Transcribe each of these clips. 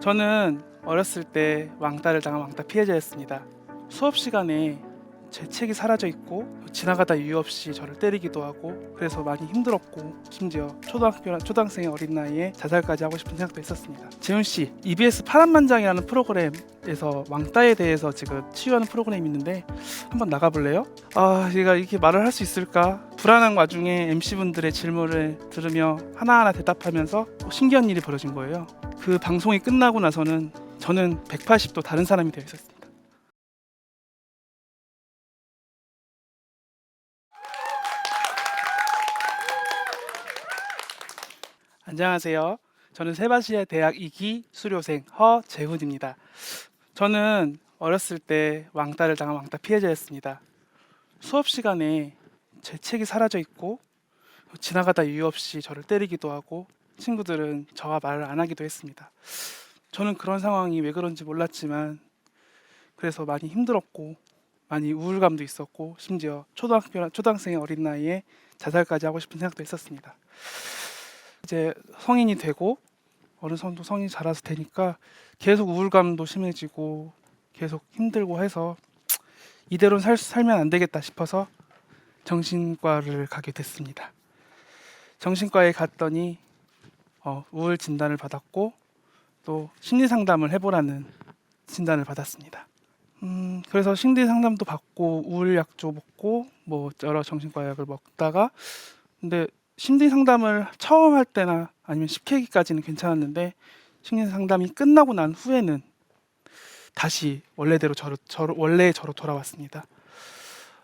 저는 어렸을 때 왕따를 당한 왕따 피해자였습니다. 수업 시간에 제 책이 사라져 있고 지나가다 이유 없이 저를 때리기도 하고 그래서 많이 힘들었고 심지어 초등학교 초등학생의 어린 나이에 자살까지 하고 싶은 생각도 했었습니다. 재훈 씨, EBS 파란만장이라는 프로그램에서 왕따에 대해서 지금 치유하는 프로그램이 있는데 한번 나가볼래요? 아, 제가 이렇게 말을 할 수 있을까? 불안한 와중에 MC분들의 질문을 들으며 하나하나 대답하면서 신기한 일이 벌어진 거예요. 그 방송이 끝나고 나서는 저는 180도 다른 사람이 되어 있었습니다. 안녕하세요. 저는 세바시아 대학 2기 수료생 허재훈입니다. 저는 어렸을 때 왕따를 당한 왕따 피해자였습니다. 수업 시간에 제 책이 사라져 있고 지나가다 이유 없이 저를 때리기도 하고 친구들은 저와 말을 안 하기도 했습니다. 저는 그런 상황이 왜 그런지 몰랐지만 그래서 많이 힘들었고 많이 우울감도 있었고 심지어 초등학교 초등학생의 어린 나이에 자살까지 하고 싶은 생각도 했었습니다. 이제 성인이 되고 어느 정도 성인 자라서 되니까 계속 우울감도 심해지고 계속 힘들고 해서 이대로 살, 살면 안 되겠다 싶어서 정신과를 가게 됐습니다. 정신과에 갔더니 어, 우울 진단을 받았고 또 심리 상담을 해보라는 진단을 받았습니다. 음, 그래서 심리 상담도 받고 우울 약도 먹고 뭐 여러 정신과 약을 먹다가 근데 심리 상담을 처음 할 때나 아니면 10회기까지는 괜찮았는데 심리 상담이 끝나고 난 후에는 다시 원래대로 저로, 저로 원래의 저로 돌아왔습니다.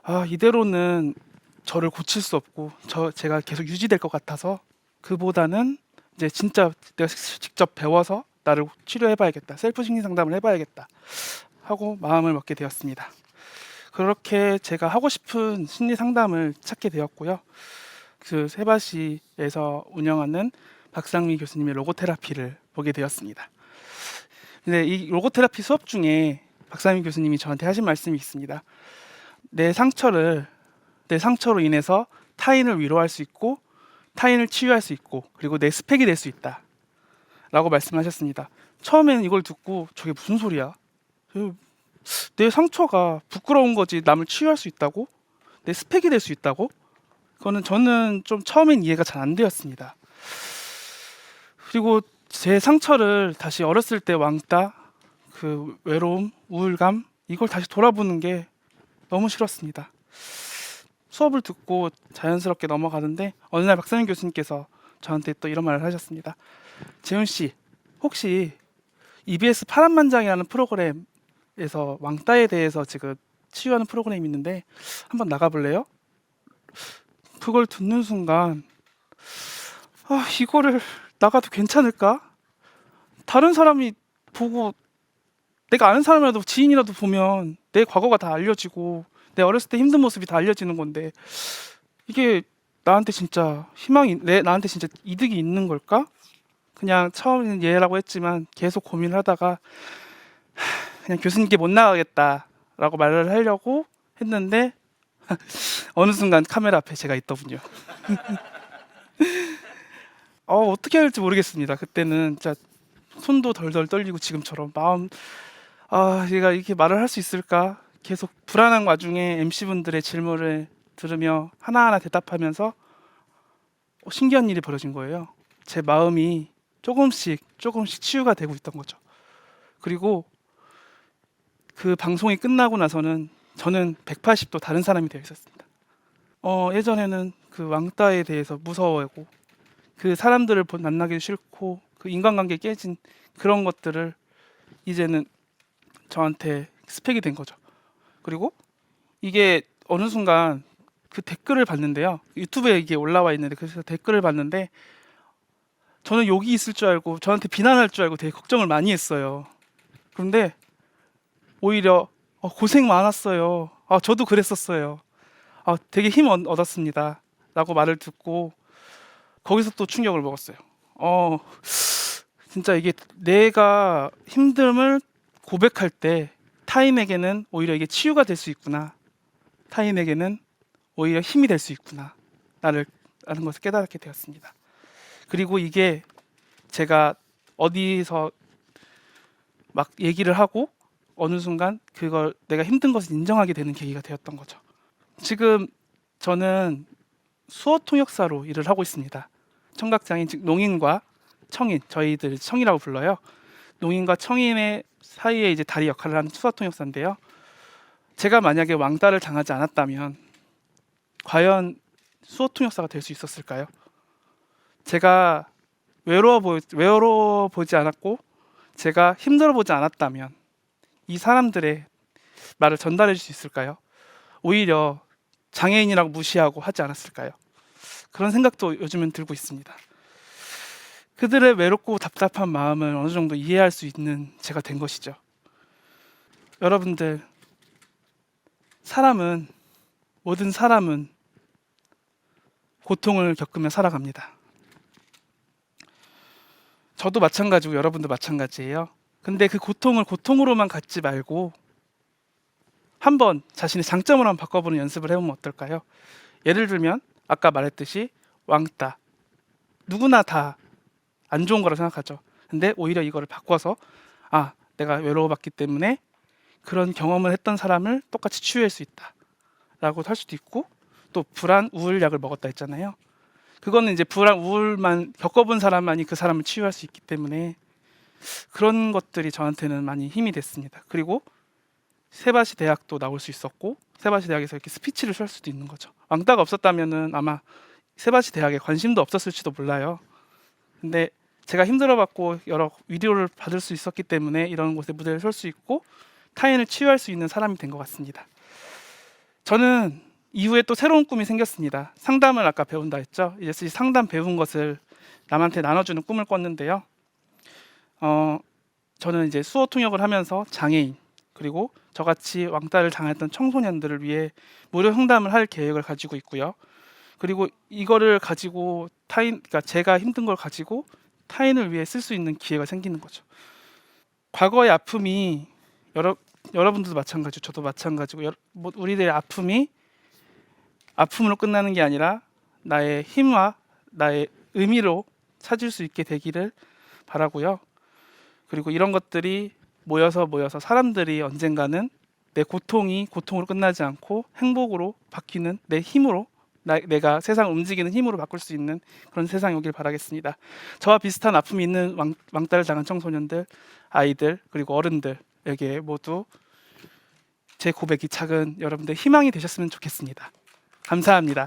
아 이대로는 저를 고칠 수 없고 저 제가 계속 유지될 것 같아서 그보다는 이제 진짜 내가 직접 배워서 나를 치료해봐야겠다 셀프 심리 상담을 해봐야겠다 하고 마음을 먹게 되었습니다. 그렇게 제가 하고 싶은 심리 상담을 찾게 되었고요. 그 세바시에서 운영하는 박상미 교수님의 로고테라피를 보게 되었습니다. 근데 이 로고테라피 수업 중에 박상미 교수님이 저한테 하신 말씀이 있습니다. 내 상처를 내 상처로 인해서 타인을 위로할 수 있고 타인을 치유할 수 있고 그리고 내 스펙이 될 수 있다. 라고 말씀하셨습니다. 처음에는 이걸 듣고 저게 무슨 소리야? 그, 내 상처가 부끄러운 거지 남을 치유할 수 있다고? 내 스펙이 될 수 있다고? 그거는 저는 좀 처음엔 이해가 잘 안 되었습니다. 그리고 제 상처를 다시 어렸을 때 왕따, 그 외로움, 우울감 이걸 다시 돌아보는 게 너무 싫었습니다. 수업을 듣고 자연스럽게 넘어가는데 어느 날 박상현 교수님께서 저한테 또 이런 말을 하셨습니다. 재훈 씨, 혹시 EBS 파란만장이라는 프로그램에서 왕따에 대해서 지금 치유하는 프로그램이 있는데 한번 나가볼래요? 그걸 듣는 순간 아 이거를 나가도 괜찮을까? 다른 사람이 보고 내가 아는 사람이라도 지인이라도 보면 내 과거가 다 알려지고 내 어렸을 때 힘든 모습이 다 알려지는 건데 이게 나한테 진짜 희망이 내 나한테 진짜 이득이 있는 걸까? 그냥 처음에는 예라고 했지만 계속 고민을 하다가 하, 그냥 교수님께 못 나가겠다라고 말을 하려고 했는데 어느 순간 카메라 앞에 제가 있더군요. 어, 어떻게 할지 모르겠습니다. 그때는 진짜 손도 덜덜 떨리고 지금처럼 마음 아, 얘가 이렇게 말을 할 수 있을까? 계속 불안한 와중에 MC분들의 질문을 들으며 하나하나 대답하면서 어, 신기한 일이 벌어진 거예요. 제 마음이 조금씩 조금씩 치유가 되고 있던 거죠. 그리고 그 방송이 끝나고 나서는 저는 180도 다른 사람이 되어 있었습니다. 어, 예전에는 그 왕따에 대해서 무서워하고 그 사람들을 본- 만나기 싫고 그 인간관계 깨진 그런 것들을 이제는 저한테 스펙이 된 거죠. 그리고 이게 어느 순간 그 댓글을 봤는데요. 유튜브에 이게 올라와 있는데 그래서 댓글을 봤는데 저는 욕이 있을 줄 알고 저한테 비난할 줄 알고 되게 걱정을 많이 했어요. 그런데 오히려 어, 고생 많았어요. 아, 저도 그랬었어요. 아, 되게 힘 얻- 얻었습니다. 라고 말을 듣고 거기서 또 충격을 먹었어요. 어, 진짜 이게 내가 힘듦을 고백할 때 타인에게는 오히려 이게 치유가 될 수 있구나. 타인에게는 오히려 힘이 될 수 있구나. 나를 라는 것을 깨닫게 되었습니다. 그리고 이게 제가 어디서 막 얘기를 하고 어느 순간 그걸 내가 힘든 것을 인정하게 되는 계기가 되었던 거죠. 지금 저는 수어 통역사로 일을 하고 있습니다. 청각장애인 즉 농인과 청인 저희들 청이라고 불러요. 농인과 청인의 사이에 이제 다리 역할을 하는 수어 통역사인데요. 제가 만약에 왕따를 당하지 않았다면 과연 수어 통역사가 될 수 있었을까요? 제가 외로워 보 외로워 보지 않았고 제가 힘들어 보지 않았다면 이 사람들의 말을 전달해 줄 수 있을까요? 오히려 장애인이라고 무시하고 하지 않았을까요? 그런 생각도 요즘은 들고 있습니다. 그들의 외롭고 답답한 마음을 어느 정도 이해할 수 있는 제가 된 것이죠. 여러분들, 사람은, 모든 사람은 고통을 겪으며 살아갑니다. 저도 마찬가지고 여러분도 마찬가지예요. 근데 그 고통을 고통으로만 갖지 말고 한번 자신의 장점으로 한번 바꿔보는 연습을 해보면 어떨까요? 예를 들면 아까 말했듯이 왕따 누구나 다 안 좋은 거라 생각하죠. 근데 오히려 이거를 바꿔서 아 내가 외로워봤기 때문에 그런 경험을 했던 사람을 똑같이 치유할 수 있다라고 할 수도 있고 또 불안 우울 약을 먹었다 했잖아요. 그거는 이제 불안 우울만 겪어본 사람만이 그 사람을 치유할 수 있기 때문에 그런 것들이 저한테는 많이 힘이 됐습니다. 그리고 세바시 대학도 나올 수 있었고 세바시 대학에서 이렇게 스피치를 할 수도 있는 거죠. 왕따가 없었다면은 아마 세바시 대학에 관심도 없었을지도 몰라요. 근데 제가 힘들어봤고 여러 위로를 받을 수 있었기 때문에 이런 곳에 무대를 설 수 있고 타인을 치유할 수 있는 사람이 된 것 같습니다. 저는 이후에 또 새로운 꿈이 생겼습니다. 상담을 아까 배운다 했죠. 이제 이 상담 배운 것을 남한테 나눠주는 꿈을 꿨는데요. 어, 저는 이제 수어 통역을 하면서 장애인 그리고 저같이 왕따를 당했던 청소년들을 위해 무료 상담을 할 계획을 가지고 있고요. 그리고 이거를 가지고 타인, 그러니까 제가 힘든 걸 가지고 타인을 위해 쓸 수 있는 기회가 생기는 거죠. 과거의 아픔이 여러 여러분들도 마찬가지고 저도 마찬가지고 여러, 뭐 우리들의 아픔이 아픔으로 끝나는 게 아니라 나의 힘과 나의 의미로 찾을 수 있게 되기를 바라고요. 그리고 이런 것들이 모여서 모여서 사람들이 언젠가는 내 고통이 고통으로 끝나지 않고 행복으로 바뀌는 내 힘으로 나, 내가 세상 움직이는 힘으로 바꿀 수 있는 그런 세상이 오길 바라겠습니다. 저와 비슷한 아픔이 있는 왕, 왕따를 당한 청소년들, 아이들 그리고 어른들 에게 모두 제 고백이 작은 여러분들 희망이 되셨으면 좋겠습니다. 감사합니다.